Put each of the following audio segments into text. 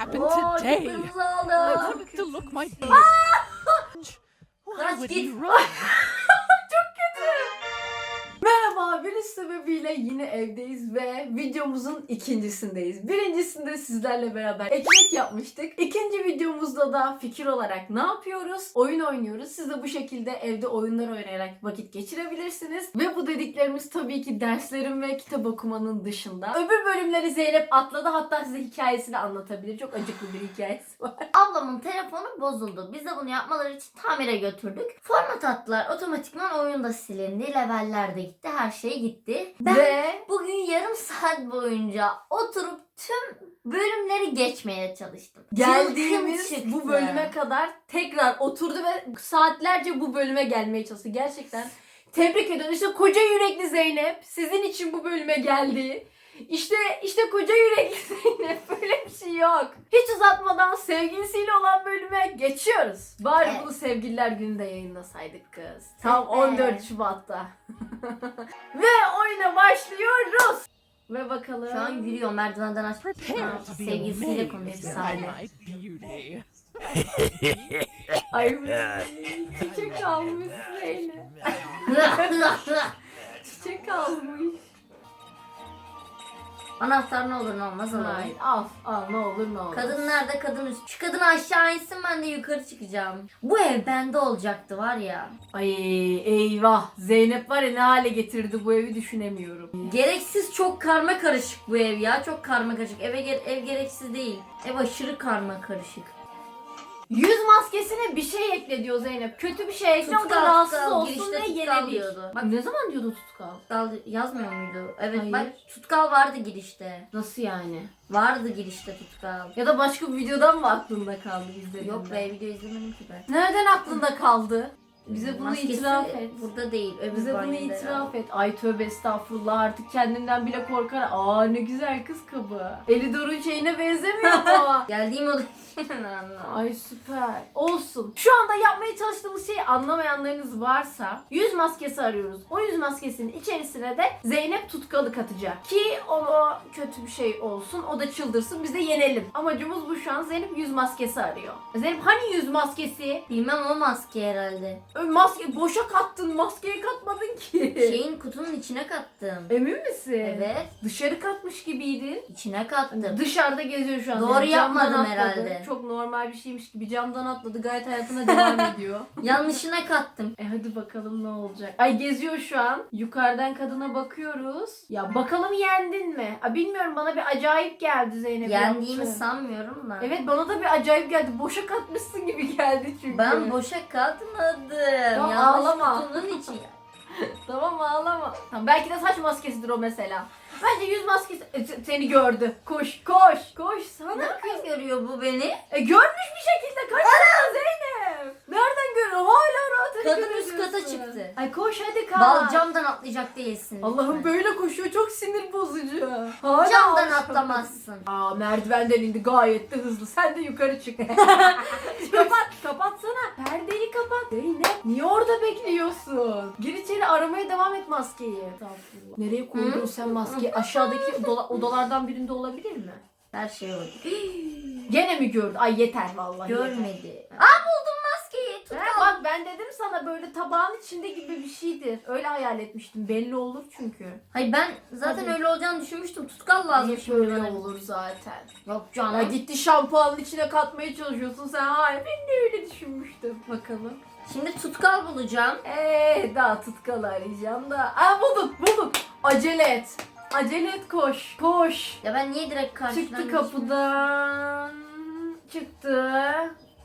happened Oo, today? kıpkırmızı I oldu. wanted to look my best. Why Kaç would git. he run? Virüs sebebiyle yine evdeyiz ve videomuzun ikincisindeyiz. Birincisinde sizlerle beraber ekmek yapmıştık. İkinci videomuzda da fikir olarak ne yapıyoruz? Oyun oynuyoruz. Siz de bu şekilde evde oyunlar oynayarak vakit geçirebilirsiniz. Ve bu dediklerimiz tabii ki derslerin ve kitap okumanın dışında. Öbür bölümleri Zeynep atladı. Hatta size hikayesini anlatabilir. Çok acıklı bir hikayesi var. Ablamın telefonu bozuldu. Biz de bunu yapmaları için tamire götürdük. Format attılar. Otomatikman oyun da silindi. Leveller de gitti. Her şey gitti. Ben Ve bugün yarım saat boyunca oturup tüm bölümleri geçmeye çalıştım. geldiğimiz bu bölüme kadar tekrar oturdu ve saatlerce bu bölüme gelmeye çalıştı. Gerçekten tebrik ediyorum. İşte koca yürekli Zeynep sizin için bu bölüme geldi. İşte işte koca yürekli Zeynep böyle bir şey yok. Hiç uzatmadan sevgilisiyle olan bölüme geçiyoruz. Bari Evet. bunu sevgililer gününde yayınlasaydık kız. Tam Evet. 14 Şubat'ta. ve oyuna başlıyoruz. Ve bakalım. Şu an yürüyor merdivenden aç. Prepare Ha, to be Sevgilisiyle konuşuyor. beauty. Ay çiçek almış Zeynep. Çiçek almış. Anahtar ne olur ne olmaz alalım. Hayır al al ne olur ne olur. Kadın nerede? Kadın üst. Şu kadın aşağı insin ben de yukarı çıkacağım. Bu ev bende olacaktı var ya. Ay eyvah Zeynep var ya ne hale getirdi bu evi düşünemiyorum. Gereksiz çok karma karışık bu ev ya. Çok karma karışık. Eve ge- ev gereksiz değil. Ev aşırı karma karışık. Yüz maskesine bir şey ekle diyor Zeynep. Kötü bir şey ekle o da rahatsız olsun tutkal yenebilir. Bak ne zaman diyordu tutkal? Tutkal yazmıyor muydu? Evet Hayır. bak tutkal vardı girişte. Nasıl yani? Vardı girişte tutkal. Ya da başka bir videodan mı aklında kaldı izlediğinde? Yok be video izlemedim ki ben. Nereden aklında kaldı? Bize bunu Maskesi itiraf et. Burada değil. Öbür Bize bunu banyoda itiraf et. Ay tövbe estağfurullah artık kendinden bile korkar. Aa ne güzel kız kabı. Eli Doruk'un şeyine benzemiyor mu? Geldiğim oda. Ay süper. Olsun. Şu anda yapmaya çalıştığımız şeyi anlamayanlarınız varsa yüz maskesi arıyoruz. O yüz maskesinin içerisine de Zeynep tutkalı katacak. Ki o kötü bir şey olsun. O da çıldırsın. Biz de yenelim. Amacımız bu şu an. Zeynep yüz maskesi arıyor. Zeynep hani yüz maskesi? Bilmem o maske herhalde. Maske boşa kattın. Maskeyi katmadın ki. Şeyin kutunun içine kattım. Emin misin? Evet. Dışarı katmış gibiydin. içine kattım. Dışarıda geziyor şu an. Doğru Yani camdan yapmadım atladı. herhalde. Çok normal bir şeymiş gibi camdan atladı. Gayet hayatına devam ediyor. Yanlışına kattım. E hadi bakalım ne olacak. Ay geziyor şu an. Yukarıdan kadına bakıyoruz. Ya bakalım yendin mi? Ay bilmiyorum bana bir acayip geldi Zeynep. Yendiğimi yaptı. sanmıyorum da. Evet bana da bir acayip geldi. Boşa katmışsın gibi geldi çünkü. Ben boşa katmadım. Tamam, Yanlış ağlama. kutunun içi. Tamam ağlama. Tamam, belki de saç maskesidir o mesela. Bence yüz maskesi E, se- seni gördü. Koş koş koş sana. Nereden görüyor bu beni? E görmüş bir şekilde kaçsana Zeynep. Nereden görüyor? Hala rahat Kadın üst kata çıktı. Ay koş hadi kaç. Bal camdan atlayacak değilsin. Allah'ım böyle koşuyor çok sinir bozucu. Hala Camdan atlamazsın. Aa merdivenden indi gayet de hızlı. Sen de yukarı çık. Perdeyi kapat. Zeynep niye orada bekliyorsun? Gir içeri aramaya devam et maskeyi. Estağfurullah. Nereye koydun sen maskeyi? Aşağıdaki oda- odalardan birinde olabilir mi? Her şey oldu. Gene mi gördü? Ay yeter vallahi. yeter. Görmedi. Aa buldum maskeyi. He, Tutkal. bak ben dedim sana böyle tabağın içinde gibi bir şeydir. Öyle hayal etmiştim. Belli olur çünkü. Hayır ben zaten Hadi. öyle olacağını düşünmüştüm. Tutkal lazım Hep şimdi öyle bana. olur zaten. Yok Ya canım. gitti şampuanın içine katmaya çalışıyorsun sen. Hayır ben de öyle düşünmüştüm. Bakalım. Şimdi tutkal bulacağım. Eee daha tutkalı arayacağım da. Aa buldum buldum. Acele et. Acele et koş. Koş. Ya ben niye direkt karşıdan Çıktı geçmiyorum? kapıdan. Çıktı.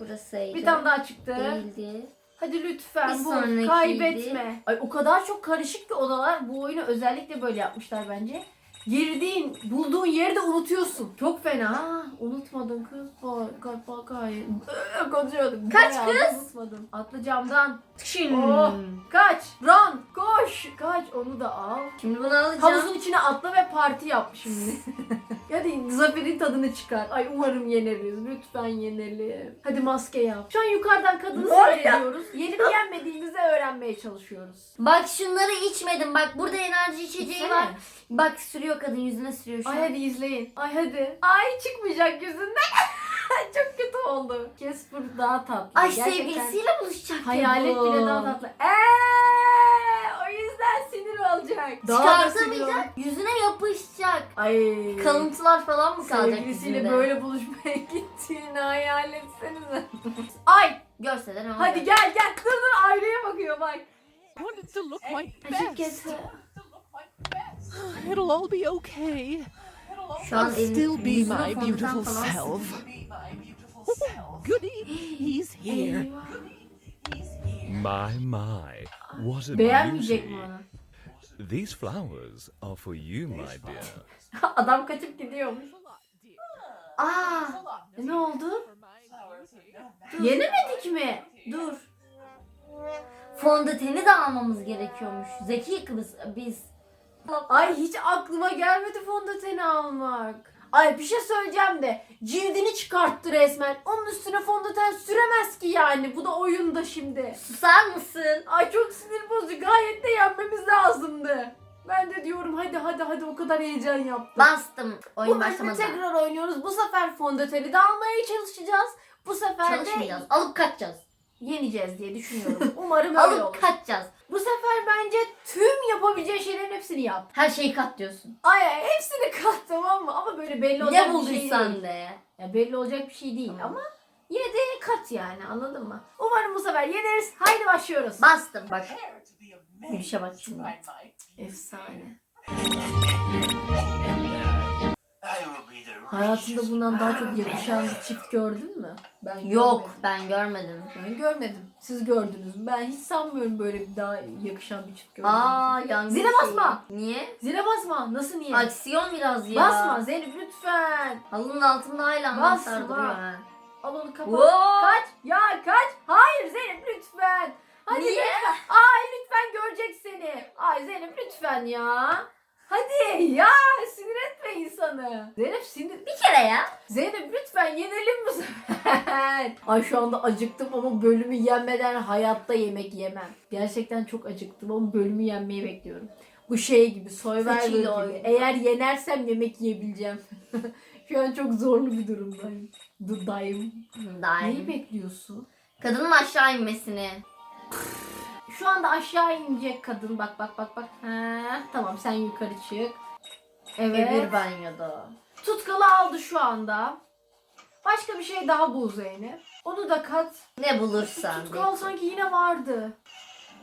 Burasıydı. Bir tane daha çıktı. Değildi. Hadi lütfen Bir sonrakiydi. Kaybetme. Ay o kadar çok karışık ki odalar. Bu oyunu özellikle böyle yapmışlar bence. Girdiğin, bulduğun yerde unutuyorsun. Çok fena. Ha, unutmadın kız. Bak, bak, hayır. Konuşuyordum. Kaç Bayağı kız? Unutmadım. Atla camdan. Şimdi. Oh. Kaç. Run. Koş. Kaç. Onu da al. Şimdi bunu alacağım. Havuzun içine atla ve parti yap şimdi. Hadi zaferin tadını çıkar. Ay umarım yeneriz. Lütfen yenelim. Hadi maske yap. Şu an yukarıdan kadını seyrediyoruz. Yenip yenmediğimizi öğrenmeye çalışıyoruz. Bak şunları içmedim. Bak burada enerji içeceği var. Bak sürüyor kadın yüzüne sürüyor şu Ay an. hadi izleyin. Ay hadi. Ay çıkmayacak yüzünden. oldu. Casper daha tatlı. Ay Gerçekten sevgilisiyle buluşacak ya Hayalet bu. bile daha tatlı. Eee, o yüzden sinir olacak. Daha da sinir olacak. Çıkartamayacak. Yüzüne yapışacak. Ay. Kalıntılar falan mı kalacak Sevgilisiyle yüzünde? böyle buluşmaya gittiğini hayal etsenize. Ay Görseler ama. hadi gel gel dur dur aynaya bakıyor bak. I wanted to look my best. It'll all be okay. Şu an I'll still be my beautiful falan self. Goody, he's here. My, my. What Beğenmeyecek mi amusing. onu? These flowers are for you, my dear. Adam kaçıp gidiyormuş. Aa, E, ne oldu? Yenemedik mi? dur. Fondöteni de almamız gerekiyormuş. Zeki kız biz. Ay hiç aklıma gelmedi fondöteni almak. Ay bir şey söyleyeceğim de cildini çıkarttı resmen. Onun üstüne fondöten süremez ki yani. Bu da oyunda şimdi. Susar mısın? Ay çok sinir bozucu. Gayet de yenmemiz lazımdı. Ben de diyorum hadi hadi hadi o kadar heyecan yaptım. Bastım. Oyun Bu bölümü başlamadan. tekrar oynuyoruz. Bu sefer fondöteni de almaya çalışacağız. Bu sefer de Çalışmayacağız. Alıp kaçacağız. Yeneceğiz diye düşünüyorum. Umarım öyle olur. Alıp kaçacağız. Bu sefer bence tüm yapabileceğin şeylerin hepsini yap. Her şeyi kat diyorsun. Ay ay, hepsini kat tamam mı? Ama böyle belli olacak Ne bir şey değil. bulduysan de. Ya belli olacak bir şey değil Tamam. ama yine de kat yani anladın mı? Umarım bu sefer yeneriz. Haydi başlıyoruz. Bastım. Bak. Gülüşe bak şimdi. Efsane. I Hayatında bundan daha çok yakışan bir çift gördün mü? Ben Yok görmedim. ben görmedim. Ben görmedim. Siz gördünüz mü? Ben hiç sanmıyorum böyle bir daha yakışan bir çift gördüğümüzü. Aa yangın Zile basma. Niye? Zile basma. Nasıl niye? Aksiyon biraz ya. Basma Zeynep lütfen. Halının altında hala anahtar duruyor ha. Al onu kapat. Kaç. Ya kaç. Hayır Zeynep lütfen. Hadi Niye? lütfen. Ay lütfen görecek seni. Ay Zeynep lütfen ya. Hadi ya sinir etme insanı. Zeynep sinir. Bir kere ya. Zeynep lütfen yenelim bu sefer. Ay şu anda acıktım ama bölümü yenmeden hayatta yemek yemem. Gerçekten çok acıktım ama bölümü yenmeyi bekliyorum. Bu şey gibi Survivor gibi. Eğer yenersem yemek yiyebileceğim. şu an çok zorlu bir durumdayım. Dudayım. Neyi Daim. bekliyorsun? Kadının aşağı inmesini. Şu anda aşağı inecek kadın. Bak bak bak bak. Ha, tamam sen yukarı çık. Evet. Öbür banyoda. Tutkalı aldı şu anda. Başka bir şey daha bul Zeynep. Onu da kat. Ne bulursan. Tutkal sanki yine vardı.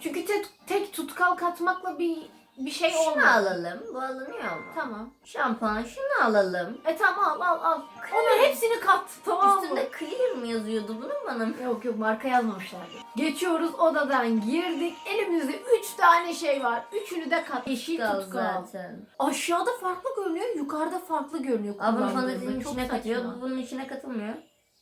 Çünkü tek, tek tutkal katmakla bir bir şey Şunu alalım. Bu alınıyor mu? Tamam. Şampuan şunu alalım. E tamam al al al. Onun hepsini kat. Tamam mı? Üstünde clear mı yazıyordu bunun bana? Yok yok marka yazmamışlardı. Geçiyoruz odadan girdik. Elimizde 3 tane şey var. Üçünü de kat. Yeşil tutkal. zaten. Aşağıda farklı görünüyor, yukarıda farklı görünüyor. Abi kullandığında. Çok içine katıyor. Bu bunun içine katılmıyor.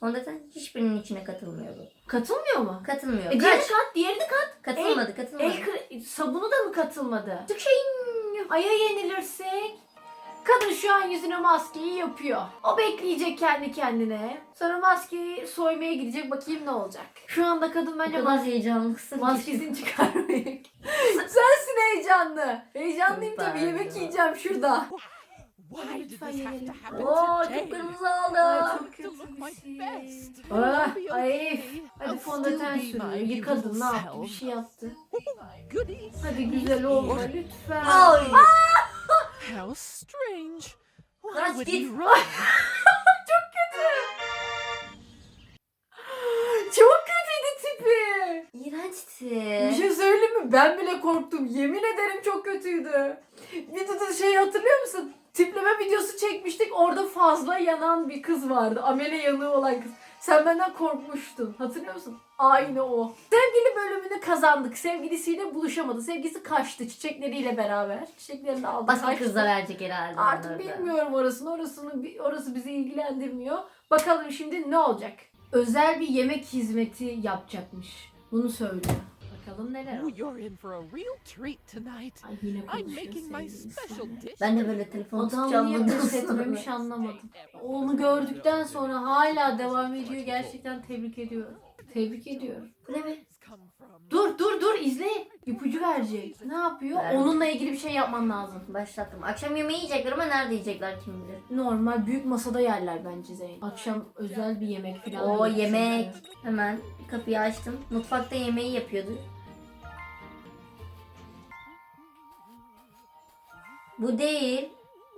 Fondöten hiçbirinin içine katılmıyor bu. Katılmıyor mu? Katılmıyor. E diğerini Kaç? kat, diğerini kat. Katılmadı, katılmadı. El kır- sabunu da mı katılmadı? Tık şey. Aya yenilirsek. Kadın şu an yüzüne maskeyi yapıyor. O bekleyecek kendi kendine. Sonra maskeyi soymaya gidecek bakayım ne olacak. Şu anda kadın O bence kadar mas- heyecanlısın. ki. maskesini çıkarmayı. Sensin heyecanlı. Heyecanlıyım tabii yemek de. yiyeceğim şurada. Why did this have to happen Oo today? çok kırmızı oldu. Çok to look my kötü best. Ah, It'll be ay, okay. Hadi fondöten sürüyor. beautiful ne yaptı? Bir şey yaptı. Goody. Hadi güzel olma lütfen. Ay. How strange. Why Kaç would git. he run? Çok kötüydü tipi. Bir İğrençti. şey söyleyeyim mi? Ben bile korktum. Yemin ederim çok kötüydü. Bir de şey hatırlıyor musun? Tipleme videosu çekmiştik. Orada fazla yanan bir kız vardı. Amele yanığı olan kız. Sen benden korkmuştun. Hatırlıyor musun? Aynı o. Sevgili bölümünü kazandık. Sevgilisiyle buluşamadı. Sevgilisi kaçtı çiçekleriyle beraber. Çiçeklerini de aldı. Başka kaçtı. kızla verecek herhalde. Artık onları da. bilmiyorum orasını. Orasını orası bizi ilgilendirmiyor. Bakalım şimdi ne olacak? Özel bir yemek hizmeti yapacakmış. Bunu söylüyor. Bakalım neler Oh, olacak. you're in for a real treat tonight. Ay yine I'm konuşuyor making my special dish. Ben de böyle telefon Adam tutacağım niye bundan pes sonra. etmemiş anlamadım. Onu gördükten sonra hala devam ediyor. Gerçekten tebrik ediyorum. Tebrik ediyorum. Bu ne be? Come from Dur dur dur izle. İpucu verecek. Ne yapıyor? Verdi. Onunla ilgili bir şey yapman lazım. Başlattım. Akşam yemeği yiyecekler ama nerede yiyecekler kim bilir. Normal büyük masada yerler bence Zeynep. Akşam özel bir yemek falan. O yemek. Hemen kapıyı açtım. Mutfakta yemeği yapıyordu. Bu değil.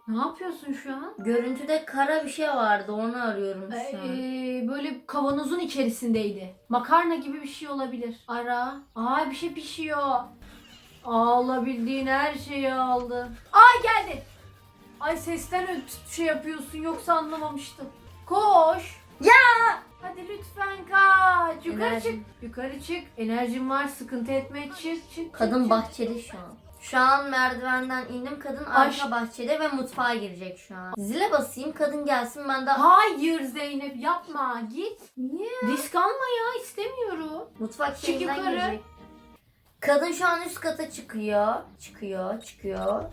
Ne yapıyorsun şu an? Görüntüde kara bir şey vardı. Onu arıyorum şu an. Ee, böyle kavanozun içerisindeydi. Makarna gibi bir şey olabilir. Ara. Aa bir şey pişiyor. Alabildiğin her şeyi aldı. Ay geldi. Ay sesten ö- şey yapıyorsun yoksa anlamamıştım. Koş. Ya! Hadi lütfen kaç. Yukarı Enerjim. çık. Yukarı çık. Enerjin var sıkıntı etme. Çık çık. Kadın çık, bahçede şu an. Şu an merdivenden indim. Kadın arka bahçede ve mutfağa girecek şu an. Zile basayım. Kadın gelsin ben de Hayır Zeynep yapma git. Niye? Risk alma ya istemiyorum. mutfak Çık şeyinden yukarı. girecek. Kadın şu an üst kata çıkıyor. Çıkıyor, çıkıyor.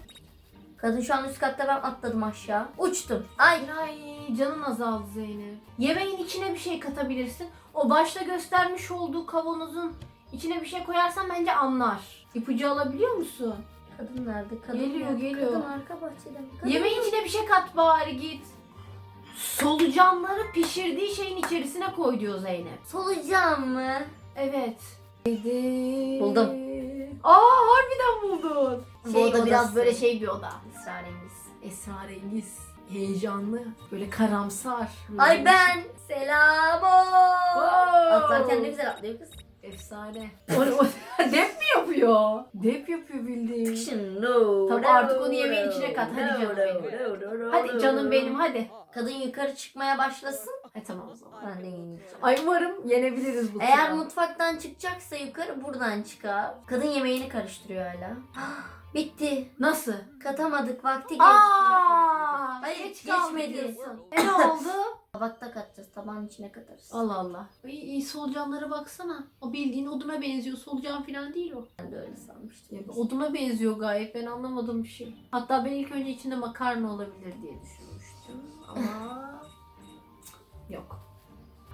Kadın şu an üst katta ben atladım aşağı. Uçtum. Ay Ay canın azaldı Zeynep. Yemeğin içine bir şey katabilirsin. O başta göstermiş olduğu kavanozun içine bir şey koyarsan bence anlar. İpucu alabiliyor musun? kadın nerede? Kadın Geliyor, nerede? geliyor. Kadın arka bahçede. Kadın Yemeğin içine bir şey kat bari git. Solucanları pişirdiği şeyin içerisine koy diyor Zeynep. Solucan mı? Evet. Buldum. Aa harbiden buldun. Şey Bu oda biraz odası. böyle şey bir oda. Esrarengiz. Esrarengiz, heyecanlı, böyle karamsar. Ay ben. Selamo. Atlarken ne güzel atlıyor kız. Efsane. O, o, dep mi yapıyor? Dep yapıyor bildiğin. Tamam, artık onu yemeğin içine kat. Hadi canım benim. Hadi canım benim hadi. Kadın yukarı çıkmaya başlasın. E tamam o zaman. Ben de yeneceğim. Ay umarım yenebiliriz bu Eğer sıra. mutfaktan çıkacaksa yukarı buradan çıkar. Kadın yemeğini karıştırıyor hala. Bitti. Nasıl? Katamadık vakti geçti. Aa, Hayır, geç geçmedi. E ne oldu? Tabakta katacağız. Tabağın içine katarız. Allah Allah. İyi, iyi solucanlara baksana. O bildiğin oduna benziyor. Solucan falan değil o. Ben de öyle sanmıştım. Oduna benziyor gayet. Ben anlamadım bir şey. Hatta ben ilk önce içinde makarna olabilir diye düşünmüştüm. Ama yok.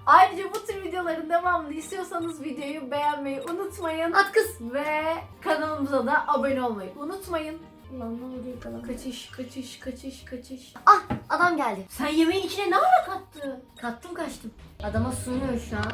Ayrıca bu tür videoların devamını istiyorsanız videoyu beğenmeyi unutmayın. At kız. Ve kanalımıza da abone olmayı unutmayın. Ulan ne oluyor kalan? Kaçış, kaçış, kaçış, kaçış. Adam geldi. Sen yemeğin içine ne ara kattın? Kattım kaçtım. Adama sunuyor şu an.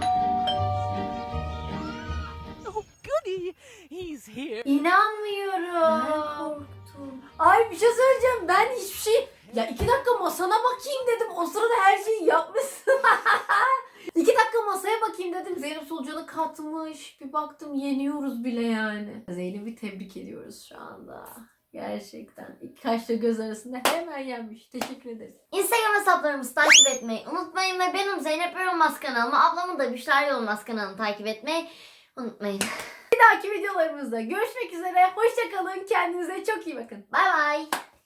Oh, goody! He's here. Ben İnanmıyorum. korktum. Ay bir şey söyleyeceğim. Ben hiçbir şey... Ya iki dakika masana bakayım dedim. O sırada her şeyi yapmışsın. iki dakika masaya bakayım dedim. Zeynep solucanı katmış. Bir baktım yeniyoruz bile yani. Zeynep'i tebrik ediyoruz şu anda. Gerçekten. İki kaşla göz arasında hemen yenmiş. Teşekkür ederiz. Instagram hesaplarımızı takip etmeyi unutmayın ve benim Zeynep Yorulmaz kanalımı, ablamın da Büşra Yorulmaz kanalını takip etmeyi unutmayın. Bir dahaki videolarımızda görüşmek üzere. Hoşçakalın. Kendinize çok iyi bakın. Bay bay.